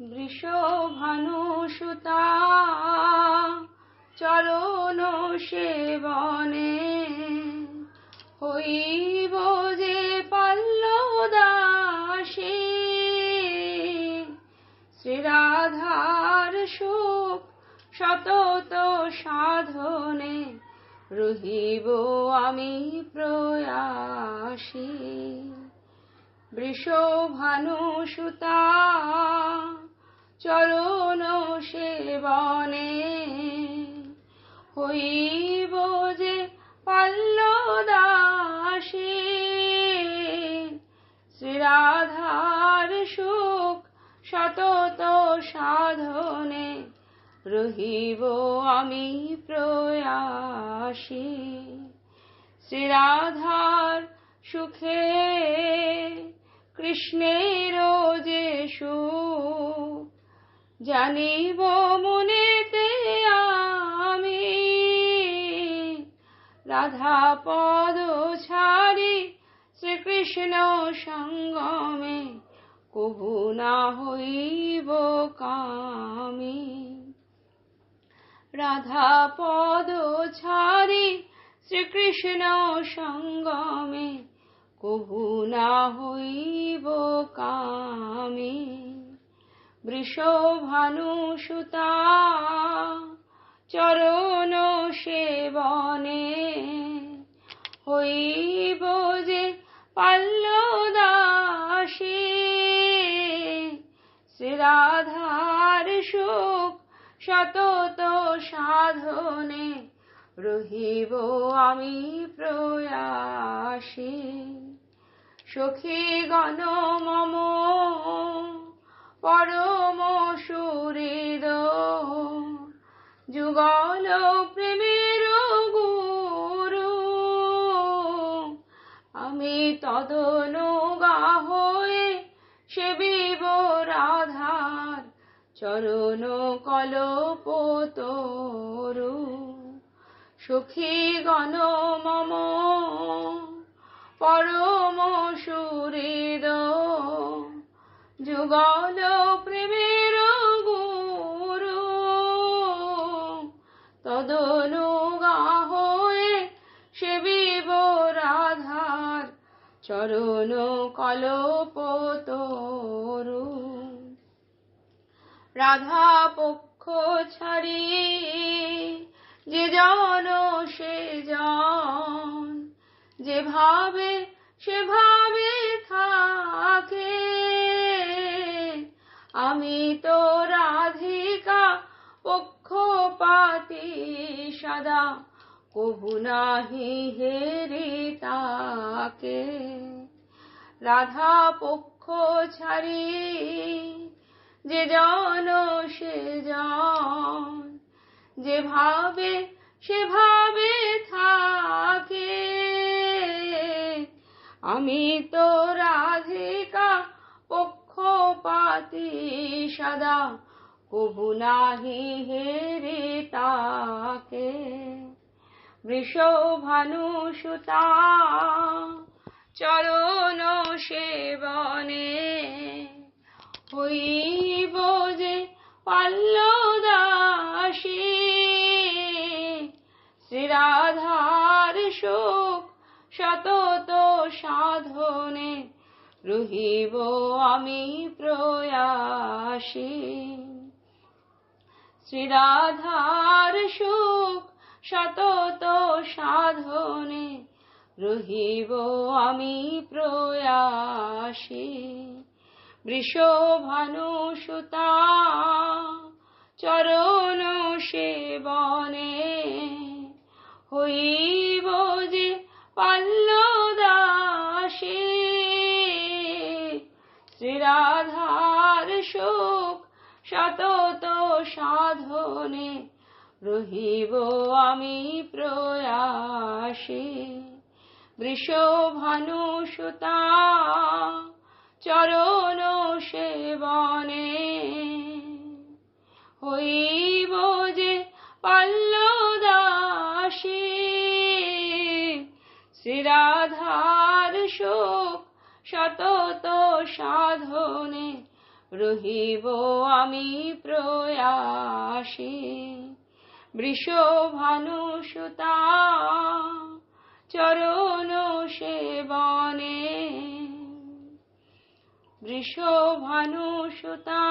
বৃষভানুসুতা চরণ সেবনে। হইব যে পাল্লদাসে শ্রীরাধার সুখ সতত সাধনে রহিব আমি প্রয়াসী। বৃষভানুসুতা চরণ সেবনে হইব যে পাল্লদাসী শ্রীরাধার সুখ সতত সাধনে রহিব আমি প্রয়াসী। শ্রীরাধার সুখে কৃষ্ণের যে জানিব মনেতে আমি। রাধা পদ ছাড়ি শ্রীকৃষ্ণ সঙ্গমে কহু না হইব কামি। রাধা পদ ছাড়ি শ্রীকৃষ্ণ সঙ্গমে কহু না হইব কামি। বৃষভানুসুতা চরণ সেবনে। হইব যে পাল্লদাসী, শ্রীরাধার সুখ সতত সাধনে রহিব আমি প্রয়াসী। সখী গণ মম আমি তদনুগা হয়ে সেবিব রাধার চরণ কলপ তরু। সখী গণ মম পরম সুহৃদ যুগল চরণ কলপ তরু। রাধা পক্ষ ছাড়ি, যে জন সে জন। যেভাবে সেভাবে থাকে। আমি তো রাধিকা পক্ষপাতি সদা। কহু নাহি হেরি তাকে, রাধা পক্ষ ছাড়ি, যে জন সে জন যেভাবে সেভাবে থাকে। আমি তো রাধিকা পক্ষপাতি সদা কবু নাহি হেরে তাকে। বৃষভানুসুতা চরণ সেবনে, হইব যে পাল্লদাসী। শ্রীরাধার সুখ সতত সাধনে রহিব আমি প্রয়াসী। শ্রীরাধার সুখ সতত সাধনে রহিব আমি প্রয়াসী। বৃষভানুসুতা চরণ সেবনে হইব যে পাল্লদাসী। শ্রীরাধার সুখ সতত সাধনে রহিব আমি প্রয়াসী। বৃষভানুসুতা চরণ সেবনে। হইব যে পাল্লদাসী, শ্রীরাধার সুখ সতত সাধনে। রহিব আমি প্রয়াসী। বৃষভানুসুতা চরণ সেবনে। বৃষভানুসুতা